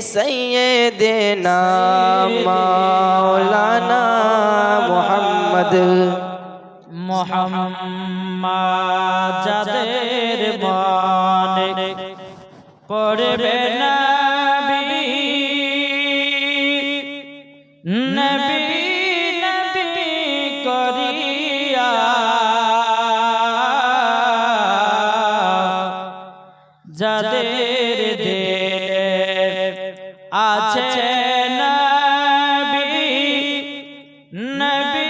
سيدنا مولانا محمد محمد আছে নবী নবী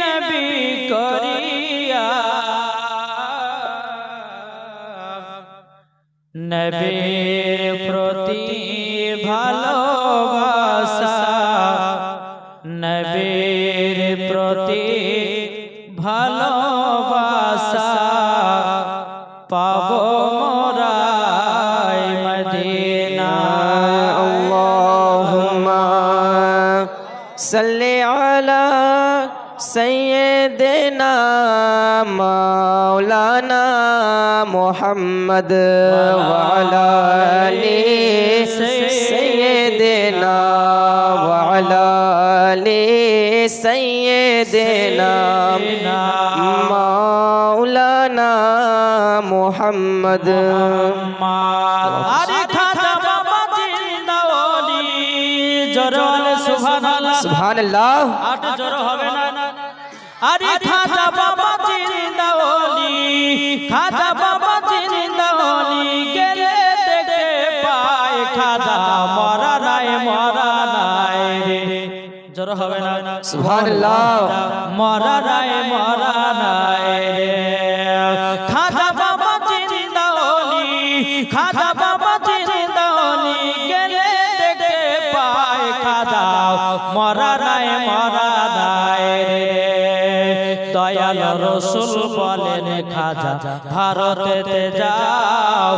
নবী করিয়া। নবীর প্রতি ভালোবাসা। নবীর প্রতি ভালোবাসা। পাব মোরাই মদিনা صل على سيدنا مولانا محمد وعلى آل سيدنا وعلى آل سيدنا مولانا محمد. আরে सुभान अल्लाह आठ जरो होवे ना अरे खाजा बाबा जिंदावली खाजा बाबा जिंदावली के ले देखे पाए खाजा मरा नाए मरा नाए रे। जरो होवे ना सुभान अल्लाह मरा দয়াল রসুল বলেন খাজা ভারতেতে যাও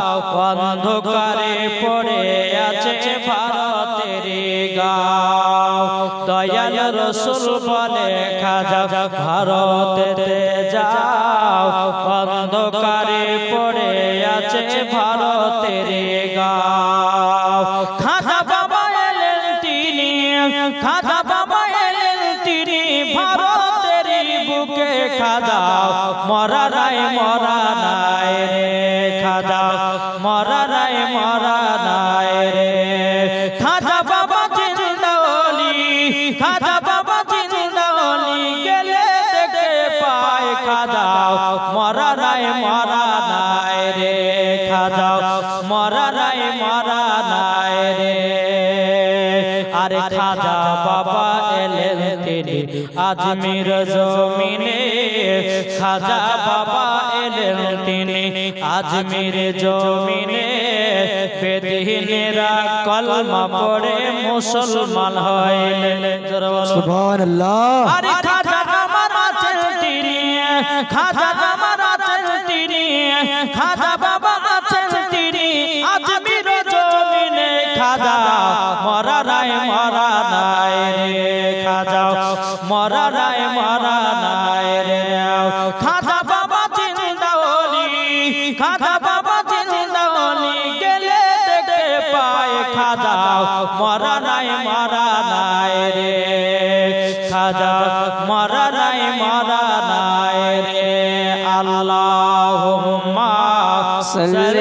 অন্ধকারে পড়ে আছে ভারতের গাও। দয়াল রসুল বলে খাজা ভারতেতে যাও অন্ধকারে পড়ে আছে ভারতের গাও। বুকে খাজা মরা নাই মরা নাই রে খাজা মরা নাই মরা নাই রে। খাজা বাবা জিন্দাওলি খাজা বাবা জিন্দাওলি গেলে দেখতে পায় খাজা। মরা নাই মরা নাই রে খাজা মরা নাই মরা নাই রে আর খাজা বাবা এলেন তিনি আজমির জমিনে খাজা বাবা এলেন তিনি আজমির জমিনে বেদিহীনেরা কলমা পড়ে মুসলমান হয় সুবহানাল্লাহ আরে নাই মরা নাই রে খাজা মরা নাই মরা নাই রে খাজা বাবা চিন্তা খাজা বাবা চিন্তা গেলে দেখতে পায় খাজাও। মরা নাই মরা নাই রে খাজা মরা নাই মরা নাই রে আল্লাহ সাল্লি